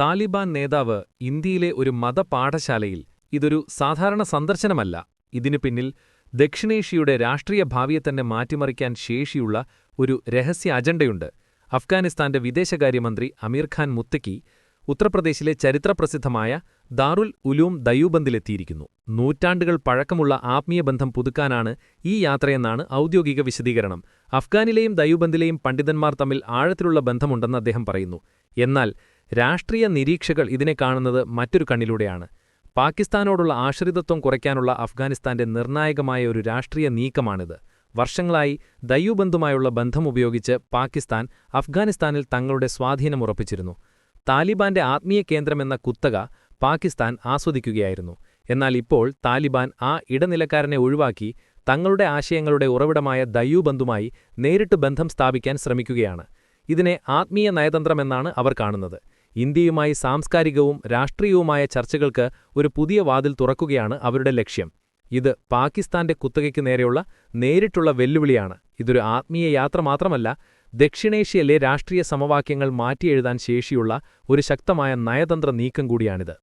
താലിബാൻ നേതാവ് ഇന്ത്യയിലെ ഒരു മതപാഠശാലയിൽ ഇതൊരു സാധാരണ സന്ദർശനമല്ല. ഇതിനു പിന്നിൽ ദക്ഷിണേഷ്യയുടെ രാഷ്ട്രീയ ഭാവിയെ തന്നെ മാറ്റിമറിക്കാൻ ശേഷിയുള്ള ഒരു രഹസ്യ അജണ്ടയുണ്ട്. അഫ്ഗാനിസ്ഥാന്റെ വിദേശകാര്യമന്ത്രി അമീർ ഖാൻ മുത്തക്കി ഉത്തർപ്രദേശിലെ ചരിത്രപ്രസിദ്ധമായ ദാറുൽ ഉലൂം ദയൂബന്ദിലെത്തിയിരിക്കുന്നു. നൂറ്റാണ്ടുകൾ പഴക്കമുള്ള ആത്മീയ ബന്ധം പുതുക്കാനാണ് ഈ യാത്രയെന്നാണ് ഔദ്യോഗിക വിശദീകരണം. അഫ്ഗാനിലെയും ദയൂബന്ദിലെയും പണ്ഡിതന്മാർ തമ്മിൽ ആഴത്തിലുള്ള ബന്ധമുണ്ടെന്ന് അദ്ദേഹം പറയുന്നു. എന്നാൽ രാഷ്ട്രീയ നിരീക്ഷകൾ ഇതിനെ കാണുന്നത് മറ്റൊരു കണ്ണിലൂടെയാണ്. പാകിസ്ഥാനോടുള്ള ആശ്രിതത്വം കുറയ്ക്കാനുള്ള അഫ്ഗാനിസ്ഥാന്റെ നിർണായകമായ ഒരു രാഷ്ട്രീയ നീക്കമാണിത്. വർഷങ്ങളായി ദയ്യൂബന്ധുമായുള്ള ബന്ധമുപയോഗിച്ച് പാകിസ്ഥാൻ അഫ്ഗാനിസ്ഥാനിൽ തങ്ങളുടെ സ്വാധീനം ഉറപ്പിച്ചിരുന്നു. താലിബാന്റെ ആത്മീയ കേന്ദ്രമെന്ന കുത്തക പാകിസ്ഥാൻ ആസ്വദിക്കുകയായിരുന്നു. എന്നാൽ ഇപ്പോൾ താലിബാൻ ആ ഇടനിലക്കാരനെ ഒഴിവാക്കി തങ്ങളുടെ ആശയങ്ങളുടെ ഉറവിടമായ ദയ്യൂബന്ധുമായി നേരിട്ട് ബന്ധം സ്ഥാപിക്കാൻ ശ്രമിക്കുകയാണ്. ഇതിനെ ആത്മീയ നയതന്ത്രമെന്നാണ് അവർ കാണുന്നത്. ഇന്ത്യയുമായി സാംസ്കാരികവും രാഷ്ട്രീയവുമായ ചർച്ചകൾക്ക് ഒരു പുതിയ വാതിൽ തുറക്കുകയാണ് അവരുടെ ലക്ഷ്യം. ഇത് പാകിസ്ഥാന്റെ കുത്തകയ്ക്കു നേരെയുള്ള നേരിട്ടുള്ള വെല്ലുവിളിയാണ്. ഇതൊരു ആത്മീയ യാത്ര മാത്രമല്ല ദക്ഷിണേഷ്യയിലെ രാഷ്ട്രീയ സമവാക്യങ്ങൾ മാറ്റിയെഴുതാൻ ശേഷിയുള്ള ഒരു ശക്തമായ നയതന്ത്ര നീക്കം കൂടിയാണിത്.